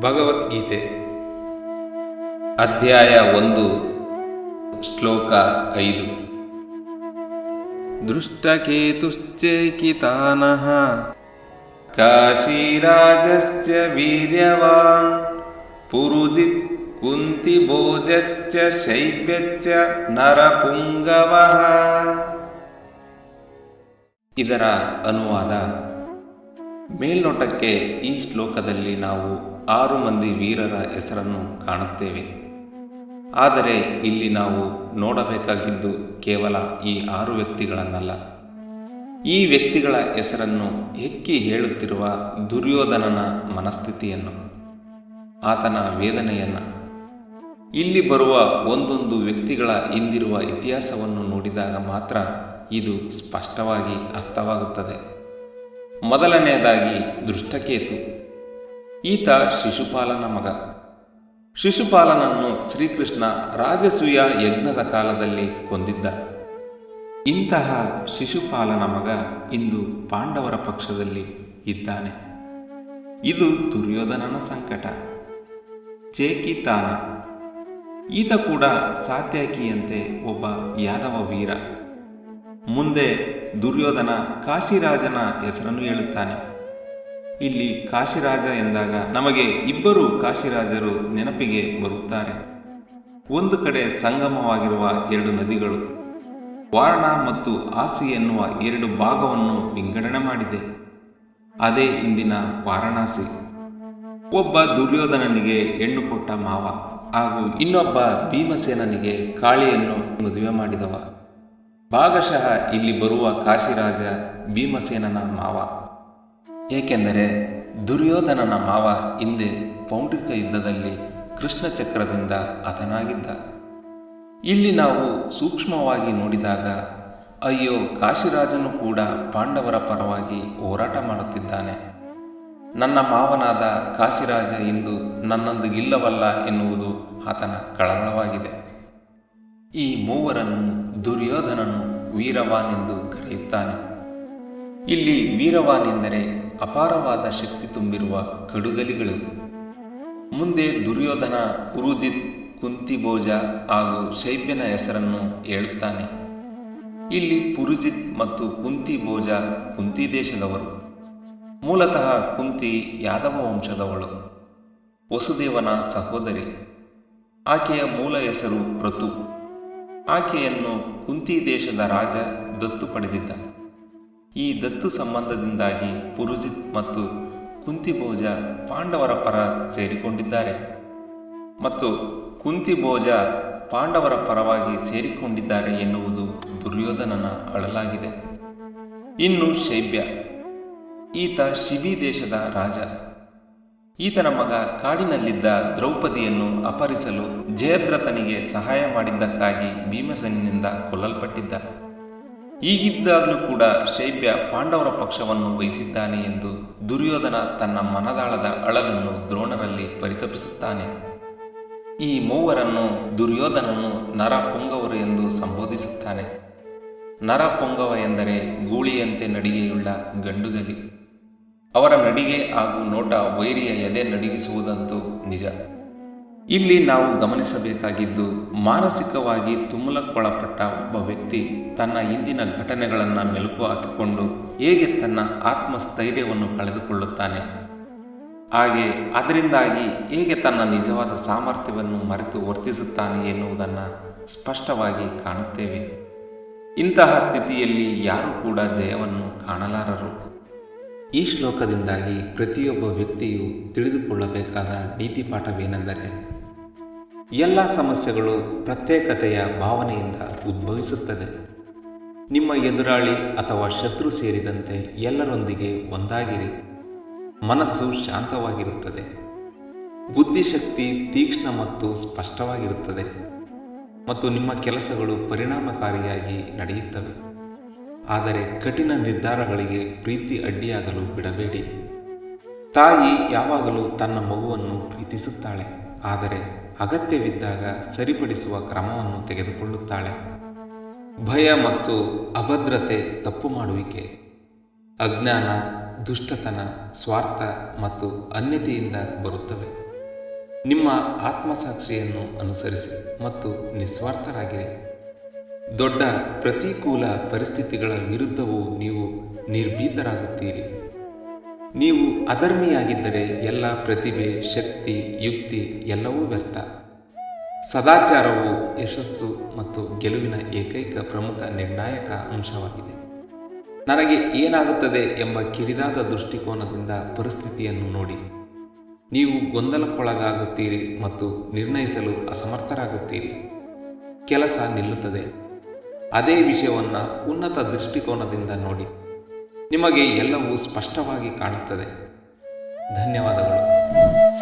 ಭಗವದ್ಗೀತೆ. ಅಧ್ಯಾಯ ಒಂದು, ಶ್ಲೋಕ ಐದು. ದೃಷ್ಟಕೇತುಶ್ಚೈಕಿತಾನಃ ಕಾಶೀರಾಜಶ್ಚ ವೀರ್ಯವಾನ್. ಪುರುಜಿತ್ ಕುಂತಿಭೋಜಶ್ಚ ಶೈವ್ಯಚ್ಚ ನರಪುಂಗವಃ. ಇದರ ಅನುವಾದ ಮೇಲ್ನೋಟಕ್ಕೆ ಈ ಶ್ಲೋಕದಲ್ಲಿ ನಾವು ಆರು ಮಂದಿ ವೀರರ ಹೆಸರನ್ನು ಕಾಣುತ್ತೇವೆ. ಆದರೆ ಇಲ್ಲಿ ನಾವು ನೋಡಬೇಕಾಗಿದ್ದು ಕೇವಲ ಈ ಆರು ವ್ಯಕ್ತಿಗಳನ್ನಲ್ಲ. ಈ ವ್ಯಕ್ತಿಗಳ ಹೆಸರನ್ನು ಹೆಕ್ಕಿ ಹೇಳುತ್ತಿರುವ ದುರ್ಯೋಧನನ ಮನಸ್ಥಿತಿಯನ್ನು, ಆತನ ವೇದನೆಯನ್ನು. ಇಲ್ಲಿ ಬರುವ ಒಂದೊಂದು ವ್ಯಕ್ತಿಗಳ ಹಿಂದಿರುವ ಇತಿಹಾಸವನ್ನು ನೋಡಿದಾಗ ಮಾತ್ರ ಇದು ಸ್ಪಷ್ಟವಾಗಿ ಅರ್ಥವಾಗುತ್ತದೆ. ಮೊದಲನೆಯದಾಗಿ ದೃಷ್ಟಕೇತು. ಈತ ಶಿಶುಪಾಲನ ಮಗ. ಶಿಶುಪಾಲನನ್ನು ಶ್ರೀಕೃಷ್ಣ ರಾಜಸೂಯ ಯಜ್ಞದ ಕಾಲದಲ್ಲಿ ಕೊಂದಿದ್ದ. ಇಂತಹ ಶಿಶುಪಾಲನ ಮಗ ಇಂದು ಪಾಂಡವರ ಪಕ್ಷದಲ್ಲಿ ಇದ್ದಾನೆ. ಇದು ದುರ್ಯೋಧನನ ಸಂಕಟ. ಚೇಕಿತಾನ ಈತ ಕೂಡ ಸಾತ್ಯಾಕಿಯಂತೆ ಒಬ್ಬ ಯಾದವ ವೀರ. ಮುಂದೆ ದುರ್ಯೋಧನ ಕಾಶಿರಾಜನ ಹೆಸರನ್ನು ಹೇಳುತ್ತಾನೆ. ಇಲ್ಲಿ ಕಾಶಿರಾಜ ಎಂದಾಗ ನಮಗೆ ಇಬ್ಬರು ಕಾಶಿರಾಜರು ನೆನಪಿಗೆ ಬರುತ್ತಾರೆ. ಒಂದು ಕಡೆ ಸಂಗಮವಾಗಿರುವ ಎರಡು ನದಿಗಳು, ವಾರಣ ಮತ್ತು ಆಸಿ ಎನ್ನುವ ಎರಡು ಭಾಗವನ್ನು ವಿಂಗಡಣೆ ಮಾಡಿದೆ. ಅದೇ ಇಂದಿನ ವಾರಣಾಸಿ. ಒಬ್ಬ ದುರ್ಯೋಧನನಿಗೆ ಹೆಣ್ಣು ಕೊಟ್ಟ ಮಾವ ಹಾಗೂ ಇನ್ನೊಬ್ಬ ಭೀಮಸೇನನಿಗೆ ಕಾಳಿಯನ್ನು ಮದುವೆ ಮಾಡಿದವ. ಭಾಗಶಃ ಇಲ್ಲಿ ಬರುವ ಕಾಶಿರಾಜ ಭೀಮಸೇನನ ಮಾವ. ಏಕೆಂದರೆ ದುರ್ಯೋಧನನ ಮಾವ ಹಿಂದೆ ಪೌಂಡ್ರಿಕ ಯುದ್ಧದಲ್ಲಿ ಕೃಷ್ಣ ಚಕ್ರದಿಂದ ಹತನಾಗಿದ್ದ ಇಲ್ಲಿ ನಾವು ಸೂಕ್ಷ್ಮವಾಗಿ ನೋಡಿದಾಗ, ಅಯ್ಯೋ, ಕಾಶಿರಾಜನು ಕೂಡ ಪಾಂಡವರ ಪರವಾಗಿ ಹೋರಾಟ ಮಾಡುತ್ತಿದ್ದಾನೆ. ನನ್ನ ಮಾವನಾದ ಕಾಶಿರಾಜ ಇಂದು ನನ್ನೊಂದಿಗಿಲ್ಲವಲ್ಲ ಎನ್ನುವುದು ಆತನ ಕಳವಳವಾಗಿದೆ. ಈ ಮೂವರನ್ನು ದುರ್ಯೋಧನನು ವೀರವಾನೆಂದು ಕರೆಯುತ್ತಾನೆ. ಇಲ್ಲಿ ವೀರವಾನ್ ಎಂದರೆ ಅಪಾರವಾದ ಶಕ್ತಿ ತುಂಬಿರುವ ಕಡುಗಲಿಗಳು. ಮುಂದೆ ದುರ್ಯೋಧನ ಪುರುಜಿತ್ ಕುಂತಿಭೋಜ ಹಾಗೂ ಶೈಬ್ಯನ ಹೆಸರನ್ನು ಹೇಳುತ್ತಾನೆ. ಇಲ್ಲಿ ಪುರುಜಿತ್ ಮತ್ತು ಕುಂತಿ ಭೋಜ ಕುಂತಿ ದೇಶದವರು. ಮೂಲತಃ ಕುಂತಿ ಯಾದವ ವಂಶದವಳು. ವಸುದೇವನ ಸಹೋದರಿ. ಆಕೆಯ ಮೂಲ ಹೆಸರು ಪ್ರತು. ಆಕೆಯನ್ನು ಕುಂತಿ ದೇಶದ ರಾಜ ದತ್ತು ಪಡೆದಿದ್ದ ಈ ದತ್ತು ಸಂಬಂಧದಿಂದಾಗಿ ಪುರುಜಿತ್ ಮತ್ತು ಕುಂತಿಭೋಜ ಪಾಂಡವರ ಪರ ಸೇರಿಕೊಂಡಿದ್ದಾರೆ. ಮತ್ತು ಕುಂತಿಭೋಜ ಪಾಂಡವರ ಪರವಾಗಿ ಸೇರಿಕೊಂಡಿದ್ದಾರೆ ಎನ್ನುವುದು ದುರ್ಯೋಧನನ ಅಳಲಾಗಿದೆ. ಇನ್ನು ಶೈಬ್ಯ, ಈತ ಶಿಬಿ ದೇಶದ ರಾಜ. ಈತನ ಮಗ ಕಾಡಿನಲ್ಲಿದ್ದ ದ್ರೌಪದಿಯನ್ನು ಅಪಹರಿಸಲು ಜಯದ್ರಥನಿಗೆ ಸಹಾಯ ಮಾಡಿದ್ದಕ್ಕಾಗಿ ಭೀಮಸನಿಂದ ಕೊಲ್ಲಲ್ಪಟ್ಟಿದ್ದ. ಹೀಗಿದ್ದಾಗಲೂ ಕೂಡ ಶೈಬ್ಯ ಪಾಂಡವರ ಪಕ್ಷವನ್ನು ವಹಿಸಿದ್ದಾನೆ ಎಂದು ದುರ್ಯೋಧನ ತನ್ನ ಮನದಾಳದ ಅಳಲನ್ನು ದ್ರೋಣರಲ್ಲಿ ಪರಿತಪಿಸುತ್ತಾನೆ. ಈ ಮೂವರನ್ನು ದುರ್ಯೋಧನನು ನರಪುಂಗವರು ಎಂದು ಸಂಬೋಧಿಸುತ್ತಾನೆ. ನರಪುಂಗವ ಎಂದರೆ ಗೂಳಿಯಂತೆ ನಡಿಗೆಯುಳ್ಳ ಗಂಡುಗಲಿ. ಅವರ ನಡಿಗೆ ಹಾಗೂ ನೋಟ ವೈರಿಯ ಎದೆ ನಡಿಗಿಸುವುದಂತೂ ನಿಜ. ಇಲ್ಲಿ ನಾವು ಗಮನಿಸಬೇಕಾಗಿದ್ದು ಮಾನಸಿಕವಾಗಿ ತುಮುಲಕ್ಕೊಳಪಟ್ಟ ಒಬ್ಬ ವ್ಯಕ್ತಿ ತನ್ನ ಹಿಂದಿನ ಘಟನೆಗಳನ್ನು ಮೆಲುಕು ಹಾಕಿಕೊಂಡು ಹೇಗೆ ತನ್ನ ಆತ್ಮಸ್ಥೈರ್ಯವನ್ನು ಕಳೆದುಕೊಳ್ಳುತ್ತಾನೆ. ಹಾಗೆ ಅದರಿಂದಾಗಿ ಹೇಗೆ ತನ್ನ ನಿಜವಾದ ಸಾಮರ್ಥ್ಯವನ್ನು ಮರೆತು ವರ್ತಿಸುತ್ತಾನೆ ಎನ್ನುವುದನ್ನು ಸ್ಪಷ್ಟವಾಗಿ ಕಾಣುತ್ತೇವೆ. ಇಂತಹ ಸ್ಥಿತಿಯಲ್ಲಿ ಯಾರೂ ಕೂಡ ಜಯವನ್ನು ಕಾಣಲಾರರು. ಈ ಶ್ಲೋಕದಿಂದಾಗಿ ಪ್ರತಿಯೊಬ್ಬ ವ್ಯಕ್ತಿಯು ತಿಳಿದುಕೊಳ್ಳಬೇಕಾದ ನೀತಿ ಪಾಠವೇನೆಂದರೆ ಎಲ್ಲ ಸಮಸ್ಯೆಗಳು ಪ್ರತ್ಯೇಕತೆಯ ಭಾವನೆಯಿಂದ ಉದ್ಭವಿಸುತ್ತದೆ. ನಿಮ್ಮ ಎದುರಾಳಿ ಅಥವಾ ಶತ್ರು ಸೇರಿದಂತೆ ಎಲ್ಲರೊಂದಿಗೆ ಒಂದಾಗಿರಿ. ಮನಸ್ಸು ಶಾಂತವಾಗಿರುತ್ತದೆ. ಬುದ್ಧಿಶಕ್ತಿ ತೀಕ್ಷ್ಣ ಮತ್ತು ಸ್ಪಷ್ಟವಾಗಿರುತ್ತದೆ. ಮತ್ತು ನಿಮ್ಮ ಕೆಲಸಗಳು ಪರಿಣಾಮಕಾರಿಯಾಗಿ ನಡೆಯುತ್ತವೆ. ಆದರೆ ಕಠಿಣ ನಿರ್ಧಾರಗಳಿಗೆ ಪ್ರೀತಿ ಅಡ್ಡಿಯಾಗಲು ಬಿಡಬೇಡಿ. ತಾಯಿ ಯಾವಾಗಲೂ ತನ್ನ ಮಗುವನ್ನು ಪ್ರೀತಿಸುತ್ತಾಳೆ. ಆದರೆ ಅಗತ್ಯವಿದ್ದಾಗ ಸರಿಪಡಿಸುವ ಕ್ರಮವನ್ನು ತೆಗೆದುಕೊಳ್ಳುತ್ತಾಳೆ. ಭಯ ಮತ್ತು ಅಭದ್ರತೆ ತಪ್ಪು ಮಾಡುವಿಕೆ, ಅಜ್ಞಾನ, ದುಷ್ಟತನ, ಸ್ವಾರ್ಥ ಮತ್ತು ಅನ್ಯತೆಯಿಂದ ಬರುತ್ತವೆ. ನಿಮ್ಮ ಆತ್ಮಸಾಕ್ಷಿಯನ್ನು ಅನುಸರಿಸಿ ಮತ್ತು ನಿಸ್ವಾರ್ಥರಾಗಿರಿ. ದೊಡ್ಡ ಪ್ರತಿಕೂಲ ಪರಿಸ್ಥಿತಿಗಳ ವಿರುದ್ಧವೂ ನೀವು ನಿರ್ಭೀತರಾಗುತ್ತೀರಿ. ನೀವು ಅಧರ್ಮಿಯಾಗಿದ್ದರೆ ಎಲ್ಲ ಪ್ರತಿಭೆ, ಶಕ್ತಿ, ಯುಕ್ತಿ ಎಲ್ಲವೂ ವ್ಯರ್ಥ. ಸದಾಚಾರವು ಯಶಸ್ಸು ಮತ್ತು ಗೆಲುವಿನ ಏಕೈಕ ಪ್ರಮುಖ ನಿರ್ಣಾಯಕ ಅಂಶವಾಗಿದೆ. ನನಗೆ ಏನಾಗುತ್ತದೆ ಎಂಬ ಕಿರಿದಾದ ದೃಷ್ಟಿಕೋನದಿಂದ ಪರಿಸ್ಥಿತಿಯನ್ನು ನೋಡಿ. ನೀವು ಗೊಂದಲಕ್ಕೊಳಗಾಗುತ್ತೀರಿ ಮತ್ತು ನಿರ್ಣಯಿಸಲು ಅಸಮರ್ಥರಾಗುತ್ತೀರಿ. ಕೆಲಸ ನಿಲ್ಲುತ್ತದೆ. ಅದೇ ವಿಷಯವನ್ನು ಉನ್ನತ ದೃಷ್ಟಿಕೋನದಿಂದ ನೋಡಿ. ನಿಮಗೆ ಎಲ್ಲವೂ ಸ್ಪಷ್ಟವಾಗಿ ಕಾಣುತ್ತದೆ. ಧನ್ಯವಾದಗಳು.